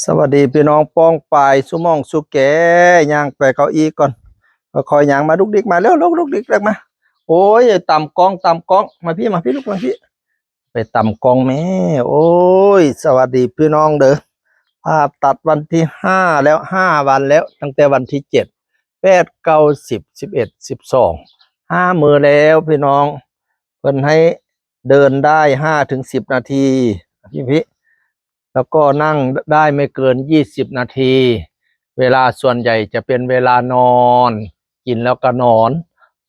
สวัสดีพี่น้องป้องปายสุมองสุแกย่างไปเก้าอี้ก่อนคอยย่างมาลุกดิกมาเร็วลุกลุกดิกเร็วมา โอ้ยต่ำกองต่ำกองมาพี่มาพี่ลูกมาพี่ ไปต่ำกองแม่โอ้ย สวัสดีพี่น้องเด้อภาพตัดวันที่ห้าแล้วห้าวันแล้ว ตั้งแต่วันที่เจ็ดแปดเก้าสิบสิบเอ็ดสิบสองห้ามือแล้วพี่น้องเพิ่นให้เดินได้ห้าถึงสิบนาทีพี่พี่ แล้วก็นั่งได้ไม่เกินยี่สิบนาที เวลาส่วนใหญ่จะเป็นเวลานอน กินแล้วก็นอน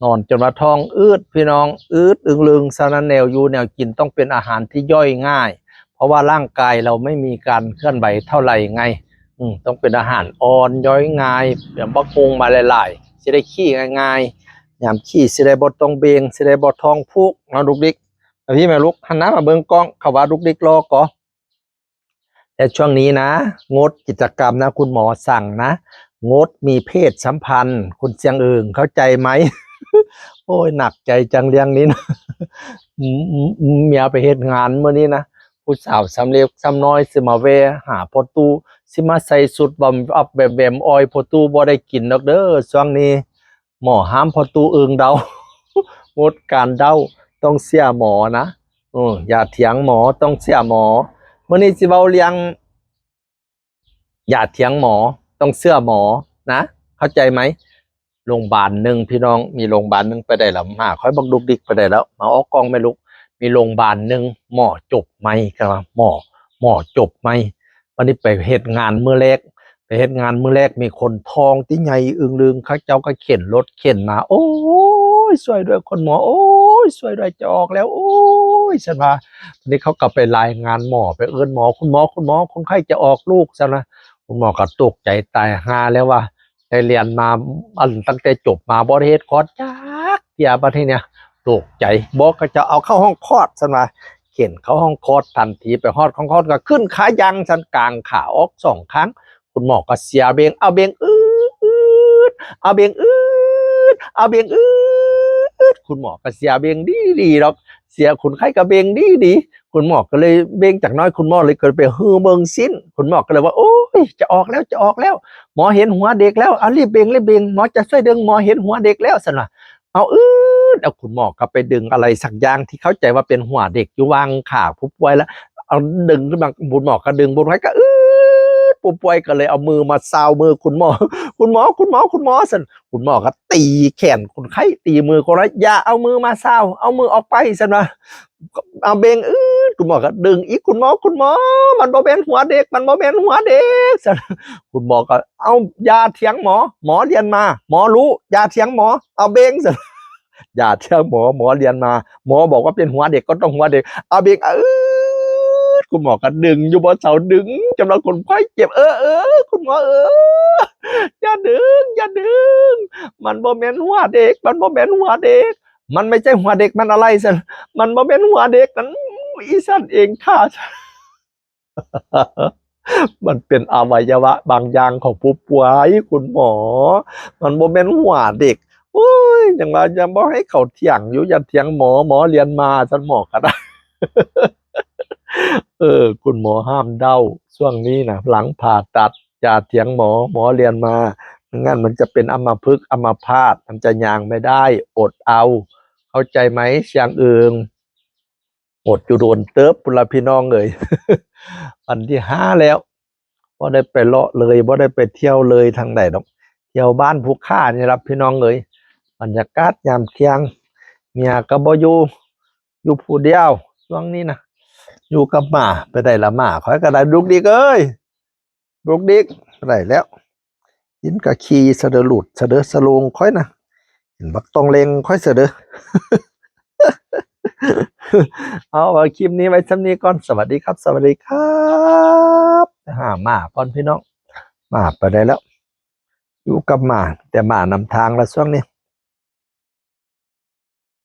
นอนจนว่าท้องอืดพี่น้องอืดอึงลึงสารแนวอยูแนวกินต้องเป็นอาหารที่ย่อยง่าย เพราะว่าร่างกายเราไม่มีการเคลื่อนไหวเท่าไหร่ไงอืมต้องเป็นอาหารอ่อนย่อยง่ายแบบบะกงมาหลายๆสิได้ขี้ง่ายๆยามขี้สิได้บ่ต้องเบงสิได้บ่ท้องพุกเนาะลูกดิกพี่แม่ลูกหันหน้ามาเบิ่งกล้องเขาว่าลูกดิกรอก่อ แต่ช่วงนี้นะ งดกิจกรรมนะ คุณหมอสั่งนะ งดมีเพศสัมพันธ์ คุณเสียงเอิงเข้าใจไหม โอ้ยหนักใจจังเรื่องนี้นะเมียไปเฮ็ดงานเมื่อนี้นะผู้สาวสำเร็จสำน้อยสิมาเวหาพอตูสิมาใส่สุดบำอับแบบแบมออยพอตูบ่ได้กินดอกเด้อช่วงนี้ หมอห้ามพอตูเอิงเดางดการเดาต้องเสียหมอนะอออย่าเถียงหมอต้องเสียหมอ มื่อนี้สิเว้าเลี้ยง อย่าเถียงหมอต้องเชื่อหมอนะ เข้าใจไหมโรงพยาบาลหนึ่งพี่น้องมีโรงพยาบาลหนึ่งไปได้แล้วมาค่อยบักดุกดิกไปได้แล้ว มาออกกองไม่ลุก มีโรงพยาบาลหนึ่งหมอจบไหมครับหมอหมอจบไหมวันนี้ไปเหตุงานเมื่อแรกไปเหตุงานเมื่อแรกมีคนทองที่ใหญ่อึงลึงเขาเจ้าก็เข็นรถเข็นมา โอ้ยสวยด้วยคนหมอ โอ้ยสวยด้วยจะออกแล้ว โอ้ ยฉันว่าทีนี้เขากลับไปรายงานหมอไปเอิ้นหมอคุณหมอคุณหมอคนไข้จะออกลูกซะนะคุณหมอก็ตกใจตายหาแล้วว่าได้เรียนมาอันตั้งแต่จบมาบริเฮดคอร์สจักเทียประเทศเนี่ยตกใจบอกก็จะเอาเข้าห้องคลอดซะนะเข็นเข้าห้องคลอดทันทีไปฮอดห้องคลอดก็ขึ้นขายังสันกลางขาออกสองครั้ง คุณหมอก็เสียเบงเอาเบงอืดอืดเอาเบงอืดเอาเบงอืด คุณหมอก็เสียเบงดีดีหรอกเสียคนไข้ก็เบงดีดีคุณหมอก็เลยเบงจากน้อยคุณหมอเลยเกิดไปฮือเบิงสิ้น คุณหมอก็เลยว่าโอ้ยจะออกแล้วจะออกแล้ว หมอเห็นหัวเด็กแล้วเอารีบเบงรีบเบงหมอจะช่วยดึงหมอเห็นหัวเด็กแล้วสนะเอาอืดเอาคุณหมอก็ไปดึงอะไรสักอย่างที่เข้าใจว่าเป็นหัวเด็กอยู่วางขาผู้ป่วยแล้วเอาดึงขึ้นมาคุณหมอก็ดึงบนไว้ก็อื ผู้ป่วยก็เลยเอามือมาซาวมือคุณหมอ คุณหมอคุณหมอคุณหมอสันคุณหมอก็ตีแขนคนไข้ตีมือคนไข้อย่าเอามือมาซาวเอามือออกไปสันนะเอาเบงเอืดคุณหมอก็ดึงอีกคุณหมอคุณหมอ มันบ่เป็นหัวเด็ก มันบ่เป็นหัวเด็กสันคุณหมอก็เอายาเถียงหมอ หมอเรียนมา หมอรู้ยาเถียงหมอ เอาเบงสันอย่าเถียงหมอหมอเรียนมา หมอบอกว่าเป็นหัวเด็กก็ต้องหัวเด็กเอาเบงเอื ดคุณหมอก็ดึง อยู่บนเสาดึงจำนวนคนไข้เจ็บเออเออคุณหมอเอออย่าดึงอย่าดึง มันบ่แม่นหัวเด็ก มันบ่แม่นหัวเด็ก มันไม่ใช่หัวเด็กมันอะไรสันมันบ่แม่นหัวเด็กนั้นอีสันเองค่ะมันเป็นอวัยวะบางอย่างของผู้ป่วยคุณหมอ มันบ่แม่นหัวเด็กโอ้ยอย่างว่ายังบ่ให้เขาเถียงอยู่อย่าเถียงหมอหมอเรียนมาฉันหมอก็ได้ ออ คุณหมอห้ามเด้าช่วงนี้นะหลังผ่าตัดอย่าเถียงหมอหมอเรียนมางั้นมันจะเป็นอัมพฤกษ์อัมพาตมันจะยางไม่ได้อดเอา เข้าใจไหมเสียงเอิงอดอยู่โดนเติบปุรพี่น้องเลยวันที่ห้าแล้วบ่ได้ไปเลาะเลยบ่ได้ไปเที่ยวเลยทางไหนดอก เที่ยวบ้านผู้ค่านี่รับพี่น้องเลยบรรยากาศยามเที่ยงเมียก็บ่อยู่อยู่ผู้เดียวช่วงนี้นะ อยู่กับหมาไปได้ละหมาคอยก็ได้ลูกดิกเอ้ยลูกดิกไปได้แล้วยินกับขี่เสดอหลุดเสดอสลงค่อยนะเห็นบักตองเลงค่อยเสดอเอาคลิปนี้ไว้ซ้ำนี้ก่อนสวัสดีครับ สวัสดีครับหาหมาก่อนพี่น้องหมาไปได้แล้ว อยู่กับหมาแต่หมานำทางละช่วงนี้